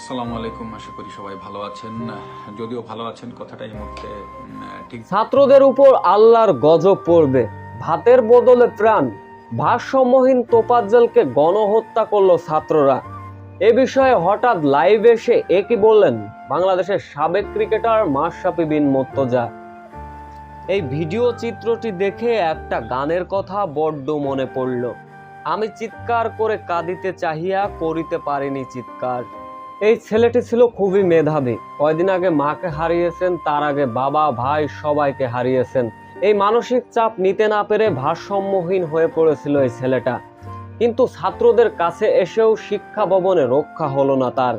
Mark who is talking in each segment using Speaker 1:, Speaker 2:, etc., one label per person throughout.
Speaker 1: আসসালামু আলাইকুম, আশা করি সবাই ভালো আছেন। যদিও ভালো আছেন, কথাটা এই মুহূর্তে ঠিক
Speaker 2: ছাত্রদের উপর আল্লাহর গজব পড়বে। ভাতের বদলে ভারসাম্যহীন তোপাজ্জলকে গণহত্যা করল ছাত্ররা। এ বিষয়ে হঠাৎ লাইভ এসে একই বললেন? বাংলাদেশের সাবেক ক্রিকেটার মাশরাফি বিন এই ভিডিও চিত্রটি দেখে একটা গানের কথা বড্ড মনে পড়ল। আমি চিৎকার করে কাঁদিতে চাহিয়া করিতে পারিনি চিৎকার। এই ছেলেটি ছিল খুবই মেধাবী। কয়দিন আগে মাকে হারিয়েছেন, তার আগে বাবা, ভাই সবাইকে হারিয়েছেন। এই মানসিক চাপ নিতে না পেরে ভারসাম্যহীন হয়ে পড়েছিল এই ছেলেটা। কিন্তু ছাত্রদের কাছে এসেও শিক্ষা ভবনে রক্ষা হলো না তার।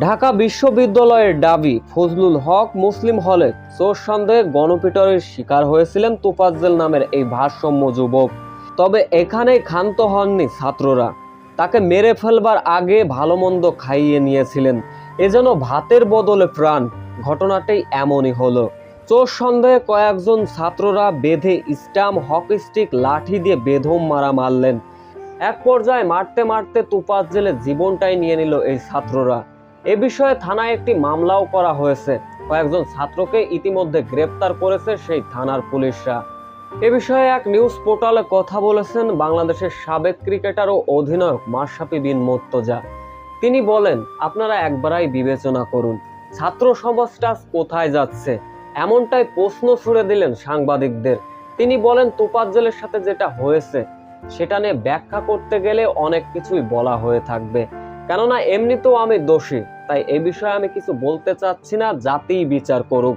Speaker 2: ঢাকা বিশ্ববিদ্যালয়ের দাবি, ফজলুল হক মুসলিম হলে চোর সন্দেহে গণপিটরের শিকার হয়েছিলেন তোফাজ্জল নামের এই ভারসাম্য যুবক। তবে এখানেই ক্ষান্ত হননি ছাত্ররা। তাকে মেরে ফেলবার আগে ভালো মন্দ খাইয়ে নিয়েছিলেন। এজন্য ভাতের বদলে প্রাণ। ঘটনাটি এমনই হলো। চোর সন্দেহে কয়েকজন ছাত্ররা বেঁধে স্টাম হকি স্টিক লাঠি দিয়ে বেধম মারা মারলেন। এক পর্যায়ে মারতে মারতে তুপাত জেলে জীবনটাই নিয়ে নিল এই ছাত্ররা। এ বিষয়ে থানায় একটি মামলাও করা হয়েছে। কয়েকজন ছাত্রকে ইতিমধ্যে গ্রেপ্তার করেছে সেই থানার পুলিশরা। এ বিষয়ে এক নিউজ পোর্টালে কথা বলেছেন বাংলাদেশের সাবেক ক্রিকেটার ও অধিনায়ক মাশরাফি বিন মোর্তজা। তিনি বলেন, আপনারা একবারাই বিবেচনা করুন, ছাত্র সমাজটা কোথায় যাচ্ছে? এমনটাই প্রশ্ন ছুড়ে দিলেন সাংবাদিকদের। তিনি বলেন তোপাজ্জলের সাথে যেটা হয়েছে, সেটা নিয়ে ব্যাখ্যা করতে গেলে অনেক কিছুই বলা হয়ে থাকবে। কেননা, এমনিতেও আমি দোষী, তাই এ বিষয়ে আমি কিছু বলতে চাচ্ছি না, জাতিই বিচার করুক।